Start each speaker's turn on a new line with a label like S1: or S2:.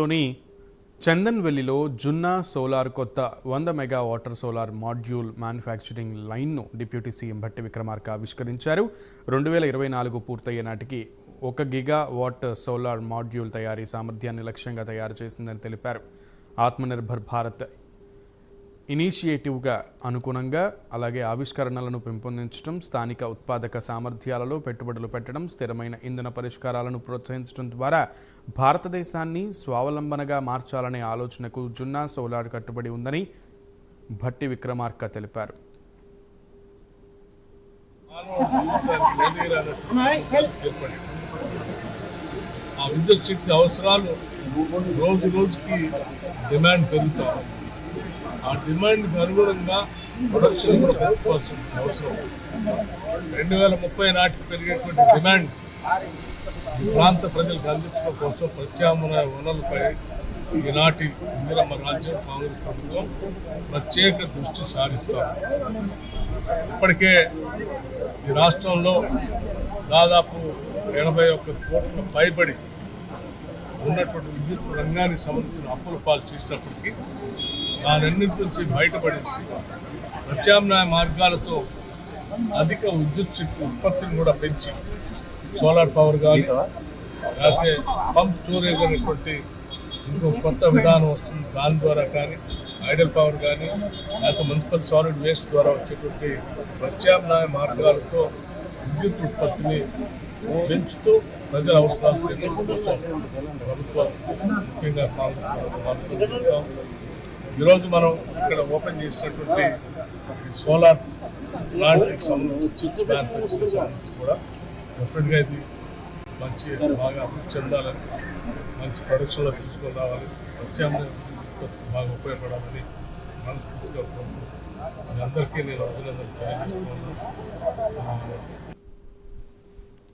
S1: లోని చందన్వెల్లిలో జున్నా సోలార్ కొత్త వంద mega watt solar module manufacturing లైన్ను డిప్యూటీ సీఎం భట్టి విక్రమార్క ఆవిష్కరించారు. రెండు వేల ఇరవై నాలుగు పూర్తయ్యే నాటికి ఒక గిగా వాట్ సోలార్ మాడ్యూల్ తయారీ సామర్థ్యాన్ని లక్ష్యంగా తయారు చేసిందని తెలిపారు. ఆత్మనిర్భర్ భారత్ ఇనీషియేటివ్గా అనుగుణంగా అలాగే ఆవిష్కరణలను పెంపొందించడం స్థానిక ఉత్పాదక సామర్థ్యాలలో పెట్టుబడులు పెట్టడం స్థిరమైన ఇంధన పరిష్కారాలను ప్రోత్సహించడం ద్వారా భారతదేశాన్ని స్వావలంబనగా మార్చాలనే ఆలోచనకు జున్నా సోలార్ కట్టుబడి ఉందని భట్టి విక్రమార్క తెలిపారు.
S2: ఆ విద్యుత్ శక్తి అవసరాలు రోజు రోజుకి డిమాండ్ పెరుగుతాయి. ఆ డిమాండ్కి అనుగుణంగా ప్రొడక్షన్ కూడా పెంచుకోవాల్సిన అవసరం. రెండు వేల ముప్పై నాటికి పెరిగేటువంటి డిమాండ్ ప్రాంత ప్రజలకు అందించడం కోసం ప్రత్యామ్నాయ వనరులపై ఈనాటి ఇందిరమ్మ రాజ్యం కాంగ్రెస్ ప్రభుత్వం ప్రత్యేక దృష్టి సారిస్తారు ఇప్పటికే ఈ రాష్ట్రంలో దాదాపు ఎనభై ఒక్క కోట్ల పైబడి ఉన్నటువంటి విద్యుత్ రంగానికి సంబంధించిన అప్పుల పాలు చేసినప్పటికీ దానన్నింటి నుంచి బయటపడేసి ప్రత్యామ్నాయ మార్గాలతో అధిక విద్యుత్ శక్తి ఉత్పత్తిని కూడా పెంచి సోలార్ పవర్ కానీ లేకపోతే పంప్ స్టోరేజ్ అనేటువంటి ఇంకో కొత్త విధానం వస్తుంది దాని ద్వారా కానీ ఐడల్ పవర్ కానీ లేకపోతే మున్సిపల్ సాలిడ్ వేస్ట్ ద్వారా వచ్చేటువంటి ప్రత్యామ్నాయ మార్గాలతో విద్యుత్ ఉత్పత్తిని పెంచుతూ ప్రజల అవసరాలు తీర్చడం కోసం ప్రభుత్వం ముఖ్యంగా. ఈరోజు మనం ఇక్కడ ఓపెన్ చేసినటువంటి సోలార్ ప్లాంట్కి సంబంధించి చిప్స్ మ్యానుఫ్యాక్చరింగ్ సంబంధించి కూడా డెఫినెట్గా ఇది మంచి బాగా అభివృద్ధి చెందాలని మంచి ప్రొడక్షన్లో తీసుకొని రావాలి. ప్రత్యామ్నాయ బాగా ఉపయోగపడాలని మనస్ఫూర్తిగా కోరుకుంటున్నాను. అందరికీ నేను అభినందనలు తెలియజేస్తున్నాను.